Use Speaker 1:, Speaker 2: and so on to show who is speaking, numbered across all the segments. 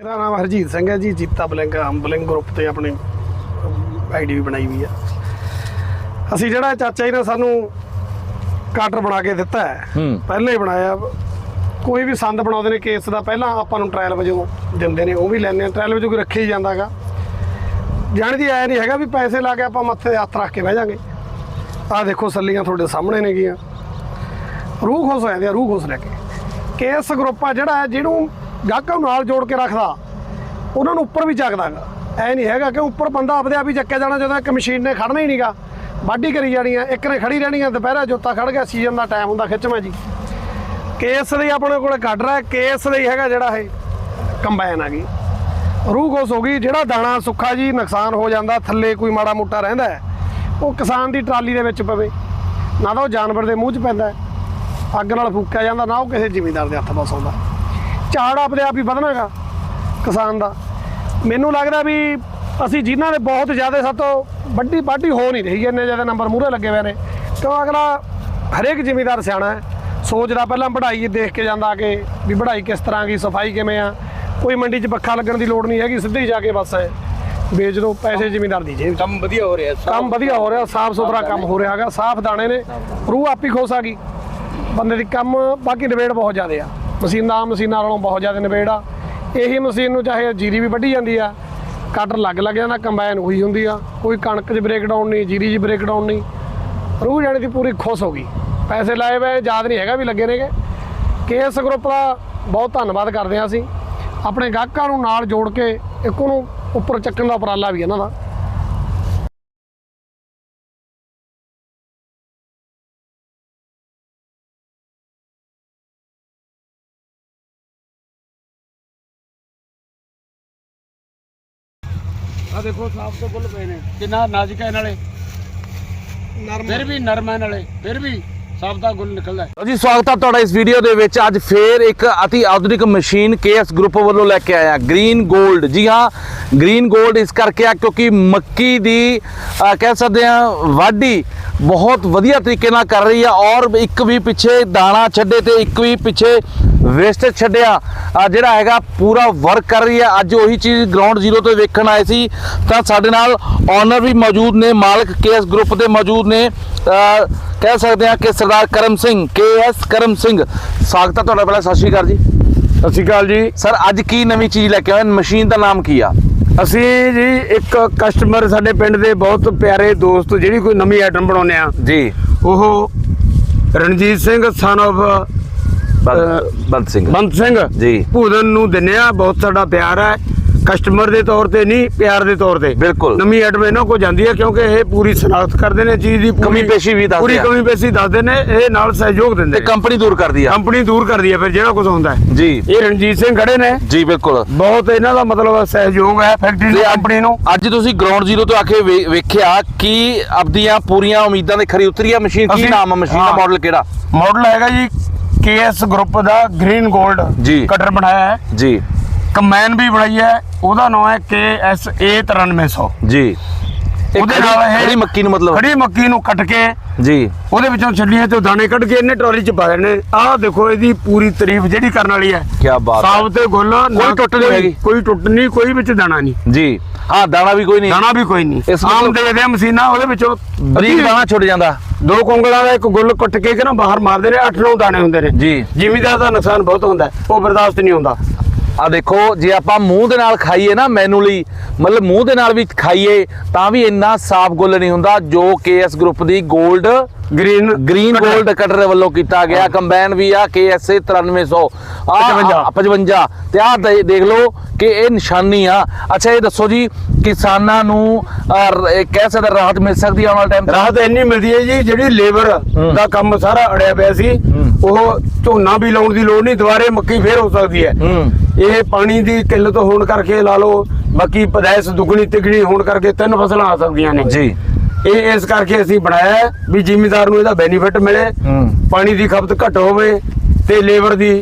Speaker 1: ਮੇਰਾ ਨਾਮ ਹਰਜੀਤ ਸਿੰਘ ਹੈ ਜੀ ਜੀਤਾ ਬਲਿੰਗ ਬਲਿੰਗ ਗਰੁੱਪ ਤੇ ਆਪਣੀ ਆਈਡੀ ਵੀ ਬਣਾਈ ਹੋਈ ਆ ਅਸੀਂ ਜਿਹੜਾ ਚਾਚਾ ਜੀ ਨੇ ਸਾਨੂੰ ਕਾਟਰ ਬਣਾ ਕੇ ਦਿੱਤਾ ਹੈ। ਪਹਿਲਾਂ ਹੀ ਬਣਾਇਆ। ਕੋਈ ਵੀ ਸੰਦ ਬਣਾਉਂਦੇ ਨੇ ਕੇਸ ਦਾ ਪਹਿਲਾਂ ਆਪਾਂ ਨੂੰ ਟ੍ਰਾਇਲ ਵਜੋਂ ਦਿੰਦੇ ਨੇ ਉਹ ਵੀ ਲੈਣੇ ਆ ਟ੍ਰਾਇਲ ਵਜੋਂ ਕੋਈ ਰੱਖਿਆ ਹੀ ਜਾਂਦਾਗਾ। ਜਾਣਦੀ ਐ ਨਹੀਂ ਹੈਗਾ ਵੀ ਪੈਸੇ ਲਾ ਕੇ ਆਪਾਂ ਮੱਥੇ ਹੱਥ ਰੱਖ ਕੇ ਬਹਿ ਜਾਾਂਗੇ। ਆਹ ਦੇਖੋ ਸੱਲੀਆਂ ਤੁਹਾਡੇ ਸਾਹਮਣੇ ਨੇਗੀਆਂ। ਰੂਹ ਖੁਸ਼ ਹੋ ਜਾਂਦੀ ਆ ਰੂਹ ਖੁਸ਼ ਲੈ ਕੇ। ਕੇਸ ਗਰੁੱਪ ਆ ਜਿਹੜਾ ਹੈ ਜਿਹਨੂੰ ਗਾਹਕਾਂ ਨੂੰ ਨਾਲ ਜੋੜ ਕੇ ਰੱਖਦਾ। ਉਹਨਾਂ ਨੂੰ ਉੱਪਰ ਵੀ ਚੱਕਦਾਗਾ ਐ ਨਹੀਂ ਹੈਗਾ ਕਿ ਉੱਪਰ ਬੰਦਾ ਆਪਦੇ ਆਪ ਹੀ ਚੱਕਿਆ ਜਾਣਾ, ਜਦੋਂ ਇੱਕ ਮਸ਼ੀਨ ਨੇ ਖੜਨਾ ਹੀ ਨਹੀਂਗਾ ਵਾਢੀ ਕਰੀ ਜਾਣੀ ਆ, ਇੱਕ ਨੇ ਖੜੀ ਰਹਿਣੀ ਆ, ਦੁਪਹਿਰਾ ਜੋਤਾ ਖੜ ਗਿਆ, ਸੀਜ਼ਨ ਦਾ ਟਾਈਮ ਹੁੰਦਾ ਖਿੱਚਵਾਂ ਜੀ। ਕੇਸ ਲਈ ਆਪਣੇ ਕੋਲੇ ਕੱਢ ਰਿਹਾ, ਕੇਸ ਲਈ ਹੈਗਾ ਜਿਹੜਾ ਇਹ ਕੰਬਾਈਨ ਆ ਗਈ ਰੂਹ ਖੁਸ਼ ਹੋ ਗਈ, ਜਿਹੜਾ ਦਾਣਾ ਸੁੱਖਾ ਜੀ, ਨੁਕਸਾਨ ਹੋ ਜਾਂਦਾ, ਥੱਲੇ ਕੋਈ ਮਾੜਾ ਮੋਟਾ ਰਹਿੰਦਾ ਉਹ ਕਿਸਾਨ ਦੀ ਟਰਾਲੀ ਦੇ ਵਿੱਚ ਪਵੇ। ਨਾ ਤਾਂ ਉਹ ਜਾਨਵਰ ਦੇ ਮੂੰਹ 'ਚ ਪੈਂਦਾ ਅੱਗ ਨਾਲ ਫੂਕਿਆ ਜਾਂਦਾ, ਨਾ ਉਹ ਕਿਸੇ ਜ਼ਿਮੀਂਦਾਰ ਦੇ ਹੱਥ ਪਾਸ ਆਉਂਦਾ। ਝਾੜ ਆਪਦੇ ਆਪ ਹੀ ਵਧਣਾਗਾ ਕਿਸਾਨ ਦਾ। ਮੈਨੂੰ ਲੱਗਦਾ ਵੀ ਅਸੀਂ ਜਿਨ੍ਹਾਂ ਦੇ ਬਹੁਤ ਜ਼ਿਆਦਾ ਸਾਤੋਂ ਵੱਡੀ ਵਾਢੀ ਹੋ ਨਹੀਂ ਰਹੀ ਇੰਨੇ ਜ਼ਿਆਦਾ ਨੰਬਰ ਮੂਹਰੇ ਲੱਗੇ ਹੋਏ ਨੇ। ਕਿਉਂ ਅਗਲਾ ਹਰੇਕ ਜ਼ਿਮੀਂਦਾਰ ਸਿਆਣਾ ਹੈ ਸੋਚਦਾ ਪਹਿਲਾਂ ਵਢਾਈ ਦੇਖ ਕੇ ਜਾਂਦਾ ਕਿ ਵੀ ਵਢਾਈ ਕਿਸ ਤਰ੍ਹਾਂ ਦੀ ਸਫ਼ਾਈ ਕਿਵੇਂ ਆ। ਕੋਈ ਮੰਡੀ 'ਚ ਪੱਖਾ ਲੱਗਣ ਦੀ ਲੋੜ ਨਹੀਂ ਹੈਗੀ ਸਿੱਧੇ ਹੀ ਜਾ ਕੇ ਬਸ ਵੇਚ ਦੋ ਪੈਸੇ ਜ਼ਿਮੀਂਦਾਰ ਦੀ ਜੇਬ 'ਚ।
Speaker 2: ਕੰਮ ਵਧੀਆ ਹੋ ਰਿਹਾ
Speaker 1: ਕੰਮ ਵਧੀਆ ਹੋ ਰਿਹਾ ਸਾਫ਼ ਸੁਥਰਾ ਕੰਮ ਹੋ ਰਿਹਾ ਹੈਗਾ ਸਾਫ਼ ਦਾਣੇ ਨੇ। ਰੂਹ ਆਪੀ ਖੁਸ਼ ਆ ਗਈ। ਬੰਦੇ ਦੀ ਕੰਮ ਬਾਕੀ ਨਿਬੇੜ ਬਹੁਤ ਜ਼ਿਆਦੇ ਆ। ਮਸ਼ੀਨਾਂ ਮਸ਼ੀਨਾਂ ਨਾਲੋਂ ਬਹੁਤ ਜ਼ਿਆਦਾ ਨਿਬੇੜ ਆ। ਇਹੀ ਮਸ਼ੀਨ ਨੂੰ ਚਾਹੇ ਜੀਰੀ ਵੀ ਵੱਢੀ ਜਾਂਦੀ ਆ, ਕਟਰ ਲੱਗ ਲੱਗ ਜਾਂਦਾ, ਕੰਬਾਈਨ ਹੋਈ ਹੁੰਦੀ ਆ। ਕੋਈ ਕਣਕ 'ਚ ਬ੍ਰੇਕਡਾਊਨ ਨਹੀਂ, ਜੀਰੀ 'ਚ ਬ੍ਰੇਕ ਡਾਊਨ ਨਹੀਂ। ਰੂਹ ਜਾਣੀ ਦੀ ਪੂਰੀ ਖੁਸ਼ ਹੋ ਗਈ। ਪੈਸੇ ਲਾਏ ਵੇ, ਯਾਦ ਨਹੀਂ ਹੈਗਾ ਵੀ ਲੱਗੇ ਨੇਗੇ। ਕੇਐਸ ਗਰੁੱਪ ਦਾ ਬਹੁਤ ਧੰਨਵਾਦ ਕਰਦੇ ਹਾਂ ਅਸੀਂ। ਆਪਣੇ ਗਾਹਕਾਂ ਨੂੰ ਨਾਲ ਜੋੜ ਕੇ, ਇੱਕ ਉਹਨੂੰ ਉੱਪਰ ਚੱਕਣ ਦਾ ਉਪਰਾਲਾ ਵੀ ਇਹਨਾਂ ਦਾ।
Speaker 2: ਆ ਦੇਖੋ ਸਾਫ਼ ਤੋਂ ਫੁੱਲ ਪਏ ਨੇ। ਕਿੰਨਾ ਨਾਜ਼ੁਕ ਹੈ ਨਾਲੇ। ਫਿਰ ਵੀ ਨਰਮ ਹੈ ਨਾਲੇ ਫਿਰ ਵੀ। ਸਾਫ਼ ਦਾ ਗੁੱਲ ਨਿਕਲਦਾ ਹੈ।
Speaker 3: ਜੀ, ਸਵਾਗਤ ਹੈ ਤੁਹਾਡਾ ਇਸ ਵੀਡੀਓ ਦੇ ਵਿੱਚ। ਅੱਜ ਫੇਰ ਇੱਕ ਅਤੀ ਆਧੁਨਿਕ ਮਸ਼ੀਨ ਕੇਐਸ ਗਰੁੱਪ ਵੱਲੋਂ ਲੈ ਕੇ ਆਇਆ, ਗ੍ਰੀਨ 골ਡ ਜੀ ਹਾਂ, ਗ੍ਰੀਨ 골ਡ ਇਸ ਕਰਕੇ ਆ ਕਿਉਂਕਿ ਮੱਕੀ ਦੀ ਕਹਿ ਸਕਦੇ ਆ, ਵਾਢੀ ਬਹੁਤ ਵਧੀਆ ਤਰੀਕੇ ਨਾਲ ਕਰ ਰਹੀ ਆ ਔਰ ਇੱਕ ਵੀ ਪਿੱਛੇ ਦਾਣਾ ਛੱਡੇ ਤੇ ਇੱਕ ਵੀ ਪਿੱਛੇ ਵੇਸਟੇਜ ਛੱਡਿਆ ਜਿਹੜਾ ਹੈਗਾ ਪੂਰਾ ਵਰਕ ਕਰ ਰਹੀ ਹੈ ਅੱਜ ਉਹੀ ਚੀਜ਼ ਗਰਾਊਂਡ ਜ਼ੀਰੋ ਤੇ ਵੇਖਣ ਆਏ ਸੀ। ਤਾਂ ਸਾਡੇ ਨਾਲ ਓਨਰ ਵੀ ਮੌਜੂਦ ਨੇ, ਮਾਲਕ ਕੇਐਸ ਗਰੁੱਪ ਦੇ ਮੌਜੂਦ ਨੇ। ਕਹਿ ਸਕਦੇ ਹਾਂ ਕਿ ਸਰਦਾਰ ਕਰਮ ਸਿੰਘ ਕੇਐਸ ਕਰਮ ਸਿੰਘ। ਸਵਾਗਤ ਹੈ ਤੁਹਾਡਾ ਪਹਿਲਾਂ ਸਤਿ ਸ਼੍ਰੀ ਅਕਾਲ ਜੀ।
Speaker 4: ਸਤਿ ਸ਼੍ਰੀ ਅਕਾਲ ਜੀ।
Speaker 3: ਸਰ ਅੱਜ ਕੀ ਨਵੀਂ ਚੀਜ਼ ਲੈ ਕੇ ਆਏ? ਮਸ਼ੀਨ ਦਾ ਨਾਮ ਕੀ ਆ?
Speaker 4: ਅਸੀਂ ਜੀ ਇੱਕ ਕਸਟਮਰ ਸਾਡੇ ਪਿੰਡ ਦੇ ਬਹੁਤ ਪਿਆਰੇ ਦੋਸਤ ਜਿਹੜੀ ਕੋਈ ਨਵੀਂ ਆਈਟਮ ਬਣਾਉਂਦੇ ਆ
Speaker 3: ਜੀ।
Speaker 4: ਉਹ ਰਣਜੀਤ ਸਿੰਘ son of
Speaker 3: ਬੰਦ ਸਿੰਘ।
Speaker 4: ਬੰਤ ਸਿੰਘ।
Speaker 3: ਜੀ।
Speaker 4: ਭੂਦਨ ਨੂੰ ਦਿੰਨੇ ਆ ਬਹੁਤ ਸਾਡਾ ਪਿਆਰ ਹੈ। ਕਸਟਮਰ ਦੇ ਤੌਰ ਤੇ ਨਹੀਂ ਪਿਆਰ ਦੇ ਤੌਰ ਤੇ।
Speaker 3: ਬਿਲਕੁਲ।
Speaker 4: ਨਵੀਂ ਆਈਟਮ ਇਹਨਾਂ ਕੋ ਜਾਂਦੀ ਹੈ ਕਿਉਂਕਿ ਇਹ ਪੂਰੀ ਸਨਾਖਤ ਕਰਦੇ ਨੇ ਚੀਜ਼ ਦੀ
Speaker 3: ਕਮੀ ਪੇਸ਼ੀ ਵੀ ਦੱਸਦੇ
Speaker 4: ਪੂਰੀ
Speaker 3: ਆ।
Speaker 4: ਕਮੀ ਪੇਸ਼ੀ ਦੱਸਦੇ ਨੇ ਇਹ ਨਾਲ ਸਹਿਯੋਗ ਦਿੰਦੇ
Speaker 3: ਤੇ ਕੰਪਨੀ ਦੂਰ ਕਰਦੀ ਆ।
Speaker 4: ਕੰਪਨੀ ਦੂਰ ਕਰਦੀ ਹੈ ਫਿਰ ਜਿਹੜਾ ਕੁਝ ਹੁੰਦਾ ਹੈ।
Speaker 3: ਜੀ।
Speaker 4: ਇਹ ਰਣਜੀਤ ਸਿੰਘ ਖੜੇ ਨੇ।
Speaker 3: ਜੀ ਬਿਲਕੁਲ।
Speaker 4: ਬਹੁਤ ਇਹਨਾਂ ਦਾ ਮਤਲਬ ਸਹਿਯੋਗ ਹੈ ਫੈਕਟਰੀ ਦੀ ਕੰਪਨੀ ਨੂੰ।
Speaker 3: ਅੱਜ ਤੁਸੀਂ ਗਰਾਊਂਡ ਜ਼ੀਰੋ ਤੋਂ ਆ ਕੇ ਵੇ- ਵੇਖਿਆ ਕਿ ਆਪਦੀਆਂ ਪੂਰੀਆਂ ਉਮੀਦਾਂ ਦੇ ਖਰੀ ਉਤਰੀ ਆ ਮਸ਼ੀਨ? ਕੀ ਨਾਮ ਆ ਮਸ਼ੀਨ ਦਾ। ਮਾਡਲ ਕਿਹੜਾ?
Speaker 4: ਮਾਡਲ ਹੈਗਾ ਜੀ ਕੇਐਸ ਗਰੁੱਪ ਦਾ ਗ੍ਰੀਨ 골ਡ
Speaker 3: ਜੀ।
Speaker 4: ਕਟਰ ਬਣਾਇਆ ਹੈ।
Speaker 3: ਜੀ।
Speaker 4: ਕੰਬਾਈਨ ਵੀ ਬਣਾਈ ਹੈ ਉਹਦਾ ਨਾਮ ਹੈ KS A9300
Speaker 3: ਜੀ।
Speaker 4: ਉਹਦੇ ਨਾਲ ਇਹ-
Speaker 3: ਖੜੀ ਮੱਕੀ ਨੂੰ ਮਤਲਬ?
Speaker 4: ਖੜੀ ਮੱਕੀ ਨੂੰ ਕੱਟ ਕੇ
Speaker 3: ਜੀ।
Speaker 4: ਉਹਦੇ ਵਿੱਚੋਂ ਛੱਲੀਆਂ ਤੇ ਦਾਣੇ ਕੱਢ ਕੇ ਇਹਨੇ ਟਰਾਲੀ 'ਚ ਪਾ ਦੇਣੇ। ਆਹ ਦੇਖੋ ਇਹਦੀ ਪੂਰੀ ਤਾਰੀਫ ਜਿਹੜੀ ਕਰਨ ਵਾਲੀ ਹੈ।
Speaker 3: ਕੀ ਬਾਤ ਹੈ।
Speaker 4: ਸਾਫ਼ ਤੇ ਗੁੱਲ
Speaker 3: ਕੋਈ ਟੁੱਟ ਨਹੀਂ ਹੈਗੀ।
Speaker 4: ਕੋਈ ਟੁੱਟ ਨਹੀਂ ਕੋਈ ਵਿੱਚ ਦਾਣਾ ਨਹੀਂ।
Speaker 3: ਜੀ। ਹਾਂ ਦਾਣਾ ਵੀ ਕੋਈ ਨਹੀਂ।
Speaker 4: ਦਾਣਾ ਵੀ ਕੋਈ ਨਹੀਂ।
Speaker 3: ਇਸ
Speaker 4: ਆਮ ਦੇਖਦੇ ਆ ਮਸ਼ੀਨਾਂ ਉਹਦੇ ਵਿੱਚੋਂ
Speaker 3: ਬਰੀਕ ਦਾਣਾ ਛੁੱਟ ਜਾਂਦਾ।
Speaker 4: ਦੋ ਕੁੰਗਲਾਂ ਦਾ ਇੱਕ ਗੁੱਲ ਕੁੱਟ ਕੇ ਕਿ ਨਾ ਬਾਹਰ ਮਾਰਦੇ ਨੇ 8-9 ਦਾਣੇ ਹੁੰਦੇ ਨੇ।
Speaker 3: ਜੀ।
Speaker 4: ਜ਼ਿਮੀਦਾਰ ਦਾ ਨੁਕਸਾਨ ਬਹੁਤ ਹੁੰਦਾ ਉਹ ਬਰਦਾਸ਼ਤ ਨਹੀਂ ਹੁੰਦਾ।
Speaker 3: ਆ ਦੇਖੋ ਜੇ ਆਪਾਂ ਮੂੰਹ ਦੇ ਨਾਲ ਖਾਈਏ ਨਾ ਮੈਨੂਅਲੀ ਮਤਲਬ ਮੂੰਹ ਦੇ ਨਾਲ ਵੀ ਖਾਈਏ ਤਾਂ ਵੀ ਇੰਨਾ ਸਾਫ਼ ਗੁੱਲ ਨਹੀਂ ਹੁੰਦਾ ਜੋ ਕੇਐਸ ਗਰੁੱਪ ਦੀ 골ਡ
Speaker 4: ਗ੍ਰੀਨ
Speaker 3: ਗ੍ਰੀਨ 골ਡ ਕਟਰ ਵੱਲੋਂ ਕੀਤਾ ਗਿਆ ਕੰਬਾਈਨ ਵੀ ਆ KSA 9300
Speaker 4: 55
Speaker 3: ਆ 55 ਤੇ ਆ ਦੇਖ ਲਓ ਕਿ ਇਹ ਨਿਸ਼ਾਨੀ ਆ। ਅੱਛਾ ਇਹ ਦੱਸੋ ਜੀ ਕਿਸਾਨਾਂ ਨੂੰ ਕਹਿ ਸਕਦੇ ਰਾਹਤ ਮਿਲ ਸਕਦੀ ਆ ਆਉਣ ਵਾਲੇ ਟਾਈਮ
Speaker 4: ਰਾਹਤ ਇੰਨੀ ਮਿਲਦੀ ਹੈ ਜੀ ਜਿਹੜੀ ਲੇਬਰ। ਦਾ ਕੰਮ ਸਾਰਾ ਅੜਿਆ ਪਿਆ ਸੀ। ਉਹ ਝੋਨਾ ਵੀ ਲਾਉਣ ਦੀ ਲੋੜ ਨਹੀਂ ਦੁਬਾਰੇ ਮੱਕੀ ਫੇਰ ਹੋ ਸਕਦੀ ਹੂੰ। ਇਹ ਪਾਣੀ ਦੀ ਕਿੱਲਤ ਹੋਣ ਕਰਕੇ ਲਾ ਲਓ ਬਾਕੀ ਪਦਾਇਸ ਦੁਗਣੀ ਤਿਗਣੀ ਹੋਣ ਕਰਕੇ ਤਿੰਨ ਫਸਲਾਂ ਆ ਸਕਦੀਆਂ ਨੇ।
Speaker 3: ਜੀ।
Speaker 4: ਇਹ ਇਸ ਕਰਕੇ ਅਸੀਂ ਬਣਾਇਆ ਵੀ ਜ਼ਿਮੀਦਾਰ ਨੂੰ ਇਹਦਾ ਬੈਨੀਫਿਟ ਮਿਲੇ ਪਾਣੀ ਦੀ ਖਪਤ ਘੱਟ ਹੋਵੇ ਤੇ ਲੇਬਰ ਦੀ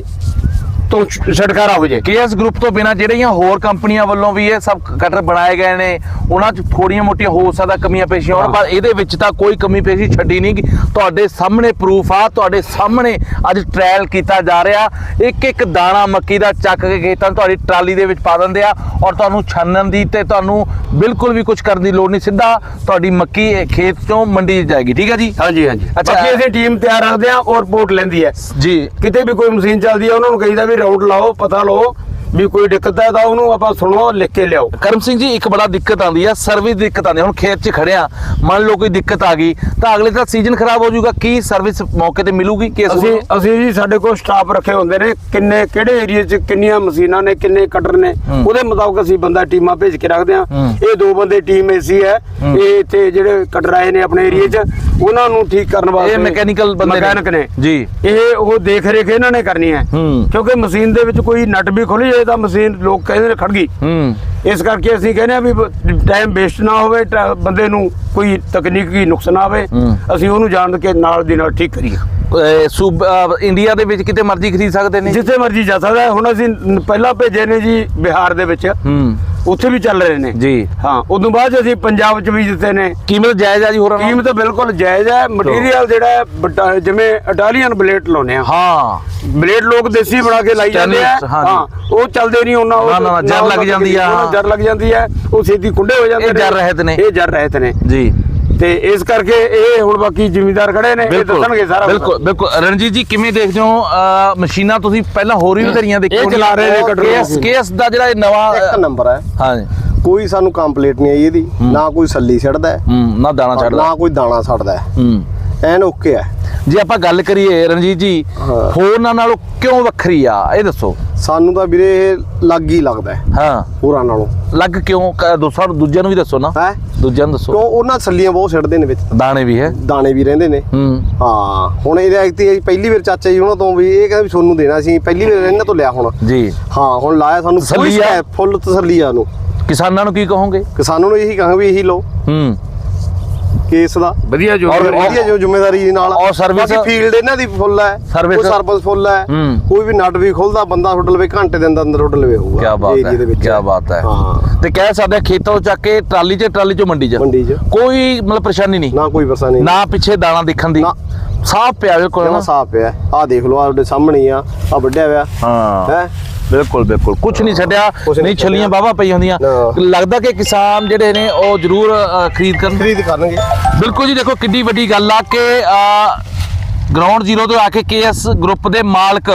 Speaker 4: ਤੋਂ ਛੁਟਕਾਰਾ ਹੋ ਜਾਏ
Speaker 3: ਕੇਐਸ ਗਰੁੱਪ ਤੋਂ ਬਿਨਾ ਜਿਹੜੀਆਂ ਹੋਰ ਕੰਪਨੀਆਂ ਵੱਲੋਂ ਵੀ ਇਹ ਸਭ ਕਟਰ ਬਣਾਏ ਗਏ ਨੇ ਉਹਨਾਂ 'ਚ ਥੋੜੀਆਂ ਮੋਟੀਆਂ ਹੋ ਸਕਦਾ ਕਮੀਆਂ ਪੇਸ਼ੀਆਂ ਹੋਣ ਪਰ ਇਹਦੇ ਵਿੱਚ ਤਾਂ ਕੋਈ ਕਮੀ ਪੇਸ਼ੀ ਛੱਡੀ ਨਹੀਂ। ਤੁਹਾਡੇ ਸਾਹਮਣੇ ਪ੍ਰੂਫ ਆ ਤੁਹਾਡੇ ਸਾਹਮਣੇ ਅੱਜ ਟ੍ਰਾਇਲ ਕੀਤਾ ਜਾ ਰਿਹਾ। ਇੱਕ ਇੱਕ ਦਾਣਾ ਮੱਕੀ ਦਾ ਚੱਕ ਕੇ ਖੇਤਾਂ ਤੁਹਾਡੀ ਟਰਾਲੀ ਦੇ ਵਿੱਚ ਪਾ ਦਿੰਦੇ ਆ ਔਰ ਤੁਹਾਨੂੰ ਛਾਨਣ ਦੀ ਤੇ ਤੁਹਾਨੂੰ ਬਿਲਕੁਲ ਵੀ ਕੁਝ ਕਰਨ ਦੀ ਲੋੜ ਨਹੀਂ। ਸਿੱਧਾ ਤੁਹਾਡੀ ਮੱਕੀ ਖੇਤ 'ਚੋਂ ਮੰਡੀ 'ਚ ਜਾਏਗੀ ਠੀਕ ਹੈ ਜੀ?
Speaker 4: ਹਾਂਜੀ ਹਾਂਜੀ।
Speaker 3: ਅੱਛਾ।
Speaker 4: ਅਸੀਂ ਟੀਮ ਤਿਆਰ ਰੱਖਦੇ ਆ ਔਰ ਰਿਪੋਰਟ ਲੈਂਦੀ ਹੈ।
Speaker 3: ਜੀ।
Speaker 4: ਕਿਤੇ ਵੀ ਕੋਈ ਮਸ਼ੀਨ ਚੱਲਦੀ ਹੈ ਉਹਨਾਂ ਨੂੰ ਕਹੀਦਾ ਵੀ ਰਾਊਂਡ ਲਾਓ ਪਤਾ ਲਓ ਵੀ ਕੋਈ ਦਿੱਕਤ ਹੈ ਤਾਂ ਉਹਨੂੰ ਆਪਾਂ ਸੁਣੋ ਲਿਖ ਕੇ ਲਿਆਓ
Speaker 3: ਕਰਮ ਸਿੰਘ ਜੀ ਇੱਕ ਬੜਾ ਦਿੱਕਤ ਆਉਂਦੀ ਆ ਸਰਵਿਸ ਦਿੱਕਤ ਆਉਂਦੀ ਆ। ਹੁਣ ਖੇਤ 'ਚ ਖੜਿਆ ਮੰਨ ਲਓ ਕੋਈ ਦਿੱਕਤ ਆ ਗਈ ਤਾਂ ਅਗਲੇ ਦਾ ਸੀਜ਼ਨ ਖਰਾਬ ਹੋ ਜਾਊਗਾ ਕੀ ਸਰਵਿਸ ਮੌਕੇ ਤੇ ਮਿਲੂਗੀ ਕਿ
Speaker 4: ਅਸੀਂ ਅਸੀਂ ਜੀ ਸਾਡੇ ਕੋਲ ਸਟਾਫ ਰੱਖੇ ਹੁੰਦੇ ਨੇ ਕਿੰਨੇ ਕਿਹੜੇ ਏਰੀਆ 'ਚ ਕਿੰਨੀਆਂ ਮਸ਼ੀਨਾਂ ਨੇ ਕਿੰਨੇ ਕਟਰ ਨੇ। ਉਹਦੇ ਮੁਤਾਬਕ ਅਸੀਂ ਬੰਦਾ ਟੀਮਾਂ ਭੇਜ ਕੇ ਰੱਖਦੇ ਆ। ਇਹ ਦੋ ਬੰਦੇ ਟੀਮ ਏਸੀ ਹੈ
Speaker 3: ਹੂੰ।
Speaker 4: ਇਹ ਇੱਥੇ ਜਿਹੜੇ ਕਟਰ ਆਏ ਨੇ ਆਪਣੇ ਏਰੀਆ 'ਚ ਉਹਨਾਂ ਨੂੰ ਠੀਕ ਕਰਨ ਵਾਸਤੇ
Speaker 3: ਇਹ mechanical ਬੰਦੇ।
Speaker 4: ਮਕੈਨਿਕ ਨੇ
Speaker 3: ਜੀ।
Speaker 4: ਇਹ ਉਹ ਦੇਖ ਰੇਖ ਇਹਨਾਂ ਨੇ ਕਰਨੀ ਹੈ। ਕਿਉਂਕਿ ਮਸ਼ੀਨ ਦੇ ਵਿੱਚ ਕੋਈ ਨਟ ਵੀ ਖੁੱਲ ਜਾਏ ਤਾਂ ਮਸ਼ੀਨ ਲੋਕ ਕਹਿੰਦੇ ਨੇ ਖੜ ਗਈ ਇਸ ਕਰਕੇ ਅਸੀਂ ਕਹਿੰਦੇ ਆ ਵੀ ਟਾਈਮ ਵੇਸਟ ਨਾ ਹੋਵੇ ਬੰਦੇ ਨੂੰ ਕੋਈ ਤਕਨੀਕੀ ਨੁਕਸ ਨਾ ਆਵੇ। ਅਸੀਂ ਉਹਨੂੰ ਜਾਣ ਕੇ ਨਾਲ ਦੀ ਨਾਲ ਠੀਕ ਕਰੀਏ
Speaker 3: ਸੂਬ ਇੰਡੀਆ ਦੇ ਵਿੱਚ ਕਿਤੇ ਮਰਜ਼ੀ ਖਰੀਦ ਸਕਦੇ ਨੇ
Speaker 4: ਜਿੱਥੇ ਮਰਜ਼ੀ ਜਾ ਸਕਦਾ। ਹੁਣ ਅਸੀਂ ਪਹਿਲਾਂ ਭੇਜੇ ਨੇ ਜੀ ਬਿਹਾਰ ਦੇ ਵਿੱਚ
Speaker 3: ਹੂੰ
Speaker 4: ਉੱਥੇ ਵੀ ਚੱਲ ਰਹੇ ਨੇ।
Speaker 3: ਜੀ।
Speaker 4: ਹਾਂ ਉਦੋਂ ਬਾਅਦ ਅਸੀਂ ਪੰਜਾਬ 'ਚ ਵੀ ਦਿੱਤੇ ਨੇ।
Speaker 3: ਕੀਮਤ ਜਾਇਜ਼ ਆ ਜੀ ਹੋਰਾਂ?
Speaker 4: ਕੀਮਤ ਬਿਲਕੁਲ ਜਾਇਜ਼ ਹੈ ਮਟੀਰੀਅਲ ਜਿਹੜਾ ਹੈ ਜਿਵੇਂ ਇਟਾਲੀਅਨ ਬਲੇਡ ਲਾਉਨੇ ਆ।
Speaker 3: ਹਾਂ।
Speaker 4: ਬਲੇਡ ਲੋਕ ਦੇਸੀ ਬਣਾ ਕੇ ਲਾਈ ਜਾਂਦੇ ਆ। ਹਾਂ ਉਹ ਚੱਲਦੇ ਨਹੀਂ ਉਹਨਾਂ ਉਹ
Speaker 3: ਜਰ ਲੱਗ ਜਾਂਦੀ ਆ।
Speaker 4: ਜਰ ਲੱਗ ਜਾਂਦੀ ਹੈ ਉਹ ਛੇਤੀ ਕੁੰਡੇ ਹੋ ਜਾਂਦੇ
Speaker 3: ਇਹ ਜਰ ਰਹਿਤ ਨੇ।
Speaker 4: ਇਹ ਜਰ ਰਹਿਤ ਨੇ।
Speaker 3: ਜੀ।
Speaker 4: ਤੇ ਇਸ ਕਰਕੇ ਇਹ ਹੁਣ ਬਾਕੀ ਜ਼ਿਮੀਦਾਰ ਖੜੇ ਨੇ ਇਹ ਦੱਸਣਗੇ ਸਾਰਾ।
Speaker 3: ਬਿਲਕੁਲ ਬਿਲਕੁਲ। ਰਣਜੀਤ ਜੀ ਕਿਵੇਂ ਦੇਖਦੇ ਹੋ ਮਸ਼ੀਨਾਂ ਤੁਸੀਂ ਪਹਿਲਾਂ ਹੋਰ ਵੀ ਬਥੇਰੀਆਂ ਦੇਖੀਆਂ
Speaker 4: ਇਹ ਚਲਾ ਰਹੇ ਨੇ ਕਟਰ
Speaker 3: ਕੇਸ ਦਾ ਜਿਹੜਾ ਇਹ ਨਵਾਂ
Speaker 5: ਇੱਕ ਨੰਬਰ ਹੈ।
Speaker 3: ਹਾਂਜੀ।
Speaker 5: ਕੋਈ ਸਾਨੂੰ ਕੰਪਲੀਟ ਨਹੀਂ ਆਈ ਇਹਦੀ। ਨਾ ਕੋਈ ਸੱਲੀ ਛੱਡਦਾ
Speaker 3: ਨਾ ਦਾਣਾ ਛੱਡਦਾ।
Speaker 5: ਨਾ ਕੋਈ ਦਾਣਾ ਛੱਡਦਾ ਹੈ। ਐਨ ਓਕੇ ਹੈ
Speaker 3: ਜੇ ਆਪਾਂ ਗੱਲ ਕਰੀਏ ਰਣਜੀਤ ਜੀ
Speaker 5: ਹਾਂ।
Speaker 3: ਹੋਰਨਾਂ ਨਾਲੋਂ ਕਿਉਂ ਵੱਖਰੀ ਆ? ਇਹ ਦੱਸੋ।
Speaker 5: ਸਾਨੂੰ ਤਾਂ ਵੀਰੇ ਇਹ ਲੱਗ ਹੀ ਲੱਗਦਾ ਹੈ।
Speaker 3: ਹਾਂ।
Speaker 5: ਹੋਰਾਂ ਨਾਲੋਂ।
Speaker 3: ਲੱਗ ਕਿਉਂ? ਕ- ਦੂਸਰਾ ਦੂਜਿਆਂ ਨੂੰ ਵੀ ਦੱਸੋ ਨਾ।
Speaker 5: ਹੈ?
Speaker 3: ਦੂਜਿਆਂ ਨੂੰ ਦੱਸੋ।
Speaker 5: ਕਿਉਂ? ਉਹਨਾਂ ਸੱਲੀਆਂ ਬਹੁਤ ਛੱਡਦੇ ਨੇ ਵਿੱਚ।
Speaker 3: ਦਾਣੇ ਵੀ ਹੈ।
Speaker 5: ਦਾਣੇ ਵੀ ਰਹਿੰਦੇ ਨੇ।
Speaker 3: ਹੂੰ।
Speaker 5: ਹਾਂ। ਹੁਣ ਇਹਦੇ ਐਕਤੀ ਪਹਿਲੀ ਵਾਰ ਚਾਚਾ ਜੀ ਉਹਨਾਂ ਤੋਂ ਵੀ ਇਹ ਕਹਿੰਦਾ ਵੀ ਤੁਹਾਨੂੰ ਦੇਣਾ ਸੀ। ਪਹਿਲੀ ਵਾਰ ਇਹਨਾਂ ਤੋਂ ਲਿਆ ਹੁਣ।
Speaker 3: ਜੀ।
Speaker 5: ਹਾਂ ਹੁਣ ਲਾਇਆ ਸਾਨੂੰ
Speaker 3: ਤਸੱਲੀ
Speaker 5: ਕੋਈ
Speaker 3: ਆ।
Speaker 5: ਸ਼ਿਕਾਇਤ, ਫੁੱਲ ਤਸੱਲੀ ਆ ਨੂੰ।
Speaker 3: ਕਿਸਾਨਾਂ ਨੂੰ ਕੀ ਕਹੋਗੇ?
Speaker 5: ਕਿਸਾਨਾਂ ਨੂੰ ਇਹੀ ਕਹਾਂਗੇ ਵੀ ਇਹੀ ਲਓ।
Speaker 3: ਹੂੰ।
Speaker 5: ਕੇਸ ਦਾ।
Speaker 4: ਵਧੀਆ ਜੋ
Speaker 3: ਔਰ-
Speaker 5: ਵਧੀਆ ਜੋ ਜ਼ਿੰਮੇਵਾਰੀ ਨਾਲ।
Speaker 3: ਔਰ
Speaker 5: ਬਾਕੀ ਫੀਲਡ ਇਹਨਾਂ ਦੀ ਫੁੱਲ ਹੈ। ਕੋਈ ਸਰਵਿਸ ਫੁੱਲ ਹੈ। ਕੋਈ ਵੀ ਨਟ ਵੀ ਖੁੱਲਦਾ ਬੰਦਾ ਤੁਹਾਡੇ ਲਵੇ ਘੰਟੇ ਦੇ ਅੰਦਰ ਅੰਦਰ ਤੁਹਾਡੇ ਲਵੇ ਹੋਊਗਾ
Speaker 3: ਕੀ ਬਾਤ ਹੈ ਕੀ ਬਾਤ ਹੈ।
Speaker 5: ਹਾਂ।
Speaker 3: ਤੇ ਕਹਿ ਸਕਦੇ ਖੇਤੋਂ ਚੱਕ ਕੇ ਟਰਾਲੀ 'ਚ ਟਰਾਲੀ 'ਚੋਂ ਮੰਡੀ 'ਚ।
Speaker 5: ਮੰਡੀ 'ਚ।
Speaker 3: ਕੋਈ ਮਤਲਬ ਪਰੇਸ਼ਾਨੀ ਨਹੀਂ।
Speaker 5: ਨਾ ਕੋਈ ਪਰੇਸ਼ਾਨੀ
Speaker 3: ਨਾ ਪਿੱਛੇ ਦਾਣਾ ਦੇਖਣ ਦੀ। ਸਾਫ਼ ਪਿਆ ਬਿਲਕੁਲ ਨਾ?
Speaker 5: ਸਾਫ਼ ਪਿਆ? ਆਹ ਦੇਖ ਲਓ ਆਹ ਸਾਹਮਣੇ ਆ ਆ ਵੱਡਿਆ ਹੋਇਆ।
Speaker 3: ਹਾਂ।
Speaker 5: ਹੈ?
Speaker 3: ਬਿਲਕੁਲ ਬਿਲਕੁਲ। ਕੁਝ ਨਹੀਂ ਛੱਡਿਆ
Speaker 5: ਨਹੀਂ
Speaker 3: ਛੱਲੀਆਂ। ਬਾਵਾ ਪਈ ਹੁੰਦੀਆਂ। ਲੱਗਦਾ ਕਿ ਕਿਸਾਨ ਜਿਹੜੇ ਨੇ ਉਹ ਜ਼ਰੂਰ ਖਰੀਦ ਕਰਨ।
Speaker 5: ਖਰੀਦ ਕਰਨਗੇ।
Speaker 3: ਬਿਲਕੁਲ ਜੀ ਦੇਖੋ ਕਿੰਨੀ ਵੱਡੀ ਗੱਲ ਆ ਕਿ ਗਰਾਊਂਡ ਜ਼ੀਰੋ ਤੋਂ ਆ ਕੇ ਕੇਐਸ ਗਰੁੱਪ ਦੇ ਮਾਲਕ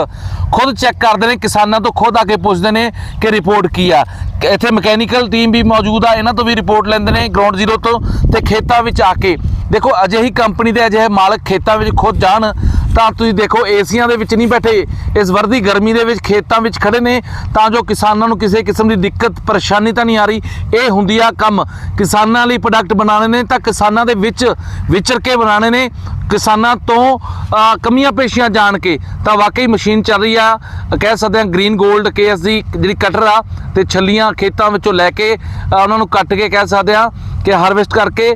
Speaker 3: ਖੁਦ ਚੈੱਕ ਕਰਦੇ ਨੇ ਕਿਸਾਨਾਂ ਤੋਂ ਖੁਦ ਆ ਕੇ ਪੁੱਛਦੇ ਨੇ ਕਿ ਰਿਪੋਰਟ ਕੀ ਆ। ਇੱਥੇ ਮਕੈਨੀਕਲ ਟੀਮ ਵੀ ਮੌਜੂਦ ਆ ਇਹਨਾਂ ਤੋਂ ਵੀ ਰਿਪੋਰਟ ਲੈਂਦੇ ਨੇ ਗਰਾਊਂਡ ਜ਼ੀਰੋ ਤੋਂ ਤੇ ਖੇਤਾਂ ਵਿੱਚ ਆ ਕੇ। ਦੇਖੋ, ਅਜਿਹੀ ਕੰਪਨੀ ਦੇ ਅਜਿਹੇ ਮਾਲਕ ਖੇਤਾਂ ਵਿੱਚ ਖੁਦ ਜਾਣ, ਤਾਂ ਤੁਸੀਂ ਦੇਖੋ, ਏਸੀਆਂ ਦੇ ਵਿੱਚ ਨਹੀਂ ਬੈਠੇ। ਇਸ ਵਰਦੀ ਗਰਮੀ ਦੇ ਵਿੱਚ ਖੇਤਾਂ ਵਿੱਚ ਖੜੇ ਨੇ, ਤਾਂ ਜੋ ਕਿਸਾਨਾਂ ਨੂੰ ਕਿਸੇ ਕਿਸਮ ਦੀ ਦਿੱਕਤ, ਪਰੇਸ਼ਾਨੀ ਤਾਂ ਨਹੀਂ ਆ ਰਹੀ। ਇਹ ਹੁੰਦੀ ਆ ਕੰਮ। ਕਿਸਾਨਾਂ ਲਈ ਪ੍ਰੋਡਕਟ ਬਣਾਉਣੇ ਨੇ, ਤਾਂ ਕਿਸਾਨਾਂ ਦੇ ਵਿੱਚ ਵਿਚਰ ਕੇ ਬਣਾਉਣੇ ਨੇ। ਕਿਸਾਨਾਂ ਤੋਂ ਕਮੀਆਂ ਪੇਸ਼ੀਆਂ ਜਾਣ ਕੇ। ਤਾਂ ਵਾਕਈ ਮਸ਼ੀਨ ਚੱਲ ਰਹੀ ਆ। ਕਹਿ ਸਕਦੇ ਹਾਂ, ਗ੍ਰੀਨ 골ਡ ਕੇਐਸ ਦੀ ਜਿਹੜੀ ਕਟਰ ਆ, ਤੇ ਛੱਲੀਆਂ ਖੇਤਾਂ ਵਿੱਚੋਂ ਲੈ ਕੇ ਉਹਨਾਂ ਨੂੰ ਕੱਟ ਕੇ ਕਹਿ ਸਕਦੇ ਆ ਕਿ ਹਾਰਵੈਸਟ ਕਰਕੇ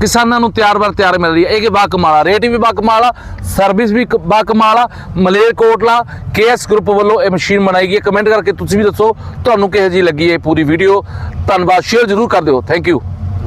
Speaker 3: ਕਿਸਾਨਾਂ ਨੂੰ ਤਿਆਰ ਬਰ ਤਿਆਰ ਮਿਲ ਰਹੀ ਹੈ। ਇਹ ਕਿ ਬਾਕਮਾਲ ਆ। ਰੇਟ ਵੀ ਬਾਕਮਾਲ ਆ ਸਰਵਿਸ ਵੀ ਕ- ਬਾ ਆ। ਮਲੇਰਕੋਟਲਾ ਕੇਐਸ ਗਰੁੱਪ ਵੱਲੋਂ ਇਹ ਮਸ਼ੀਨ ਬਣਾਈ ਗਈ ਹੈ। ਕਮੈਂਟ ਕਰਕੇ ਤੁਸੀਂ ਵੀ ਦੱਸੋ, ਤੁਹਾਨੂੰ ਕਿਹੋ ਜਿਹੀ ਲੱਗੀ ਇਹ ਪੂਰੀ ਵੀਡੀਓ ਧੰਨਵਾਦ। ਸ਼ੇਅਰ ਜ਼ਰੂਰ ਕਰ ਦਿਓ। Thank you